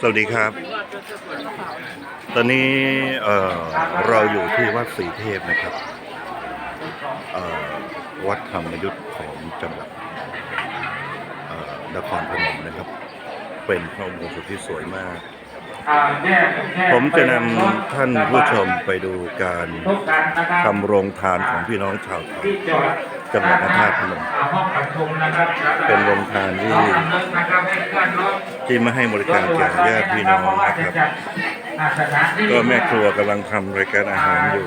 สวัสดีครับ ตอนนี้เอ่อเราอยู่ที่วัดศรีเทพนะครับเอ่อวัดธรรมยุทธ์ของจังหวัดเอ่อนครพนมนะครับ เป็นพระอุโบสถที่สวยมาก ผมจะนำท่านผู้ชมไปดูการทำโรงทานของพี่น้องชาวไทยที่จอดจังหวัดนครพนมห้องประชุมนะครับเป็นโรงทานที่ น้องสำนึกนะครับให้เพื่อนรถที่มาให้บริการแก่ญาติพี่น้องนะครับสถานที่ก็แม่ครัวกำลังทำรายการอาหารอยู่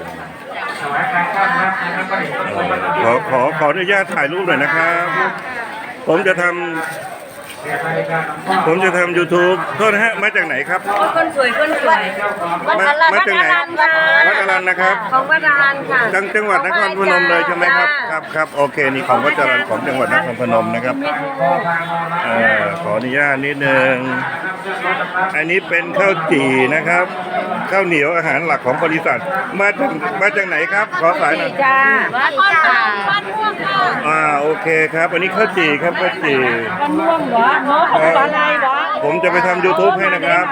ถวายการต้อนรับนะครับก็เห็นเอ่ว่าอขอขอขออนุญาตถ่ายรูปหน่อยนะครับ ผมจะทำ ผมจะทำ YouTube โทษนะฮะ มาจากไหนครับ คนสวยคนสวยมามาจากไหนวัดอรันนะครับ ของวัดอรันค่ะจังจังหวัดนครพนมเลยใช่ไหมครับ ครับครับโอเค นี่ของวัดจรันของจังหวัดนครพนมนะครับเอ่อขออนุญาตนิดนึง อันนี้เป็นข้าวจี่นะครับ ข้าวเหนียวอาหารหลักของบริษัท มาจากมาจากไหนครับ ขอสายหน่อยจ้าวัดจ้าวัดม่วงค่ะอ่าโอเคครับ อันนี้ข้าวจี่ครับข้าวจี่วัดม่วงเหรอเนาะของวัดอะไรวะผมจะไปทำ YouTube ให้นะครับ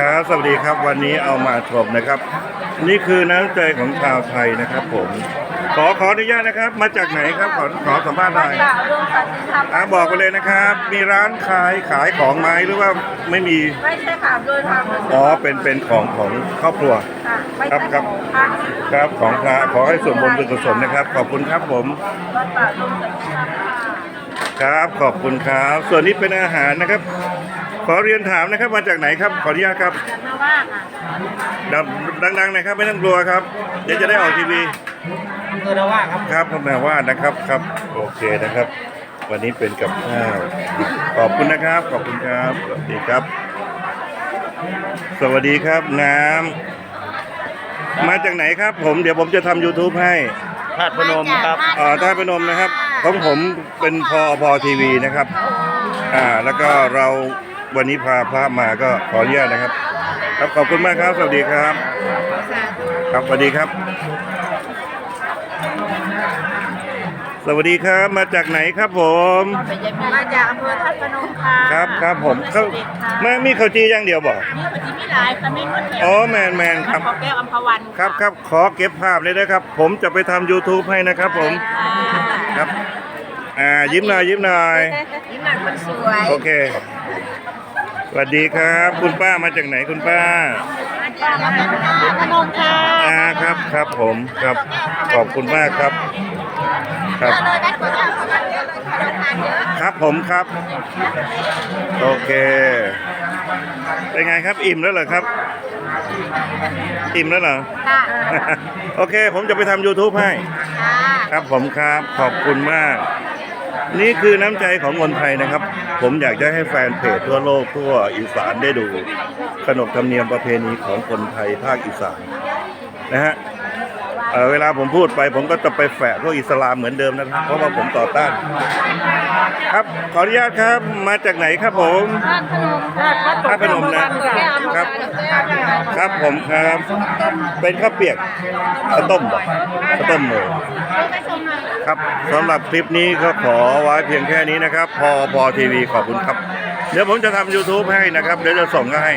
ครับ สวัสดีครับ วันนี้เอามาชมนะครับ นี่คือน้ำใจของชาวไทยนะครับผม ขอขออนุญาตนะครับ มาจากไหนครับขอขอสัมภาษณ์หน่อยจ้ารวมสันติธรรมอ่าบอกไปเลยนะครับ มีร้านขายขายของไม้หรือว่าไม่มีไม่ใช่ค่ะโดยทางอ๋อเป็นเป็นของของครอบครัว ค่ะไม่ครับใช่ครับ ของพระครับของพระขอให้ส่วนบุญเป็นกุศลนะครับ ขอบคุณครับผมวัดป่าลงสันติธรรมค่ะครับ ขอบคุณครับ ส่วนนี้เป็นอาหารนะครับ ขอเรียนถามนะครับ มาจากไหนครับ ขออนุญาตครับ จากมาว่าค่ะดังดังๆหนะครับไม่ต้องกลัวครับ เดี๋ยวจะได้ออกทีวี อำเภอระว่าครับ ครับผมแม่ว่านะครับครับ โอเคนะครับ วันนี้เป็นกับข้าวขอบคุณนะครับ ขอบคุณครับสวัสดีครับ สวัสดีครับน้ำมาจากไหนครับ ผมเดี๋ยวผมจะทำ YouTube ให้ธาตุพนมครับอ่าท่าพนมนะครับของผมเป็นพอพอทีวีนะครับ อ่า แล้วก็เราวันนี้พาพระมาก็ขออนุญาตนะครับ ครับขอบคุณมากครับ สวัสดีครับ ครับสวัสดีครับ สวัสดีครับ มาจากไหนครับผม มาจากอำเภอท่าตุพนมค่ะครับครับผมเขาแม่มีข้าวจีอย่างเดียวบอก นี่ปฏิมิลายค่ะไม่มดแถวอ๋อแมนแมนครับ ขอแก้วอัมพวันครับครับขอเก็บภาพเลยนะครับ ผมจะไปทำ YouTube ให้นะครับผม ครับ อ่า ยิ้มหน่อยยิ้มหน่อยยิ้มหน่อยคนสวย โอเค สวัสดีครับ คุณป้ามาจากไหนคุณป้าป้ามาจากพนมค่ะ อ่าครับครับผมครับ ขอบคุณมากครับ ครับเลยได้คนเยอะครับผมครับ โอเค เป็นไงครับอิ่มแล้วเหรอครับ อิ่มแล้วเหรอค่ะโอเค ผมจะไปทำ YouTube ให้ค่ะครับผมครับขอบคุณมาก นี่คือน้ำใจของคนไทยนะครับ ผมอยากจะให้แฟนเพจทั่วโลกทั่วอีสานได้ดู ขนบธรรมเนียมประเพณีของคนไทยภาคอีสานนะฮะ เอ่อเวลาผมพูดไปผมก็จะไปแฝะพวกอิสลามเหมือนเดิมนะครับ เพราะว่าผมต่อต้าน ครับขออนุญาตครับมาจากไหนครับผมท่าตุพนมท่าตุท่าตุพนมนะครับครับผมครับเป็นข้าวเปียกข้าวต้มบ่ข้าวต้มหมูครับสำหรับคลิปนี้ก็ขอไว้เพียงแค่นี้นะครับ พอพอทีวีขอบคุณครับ เดี๋ยวผมจะทำ YouTube ให้นะครับ เดี๋ยวจะส่งก็ให้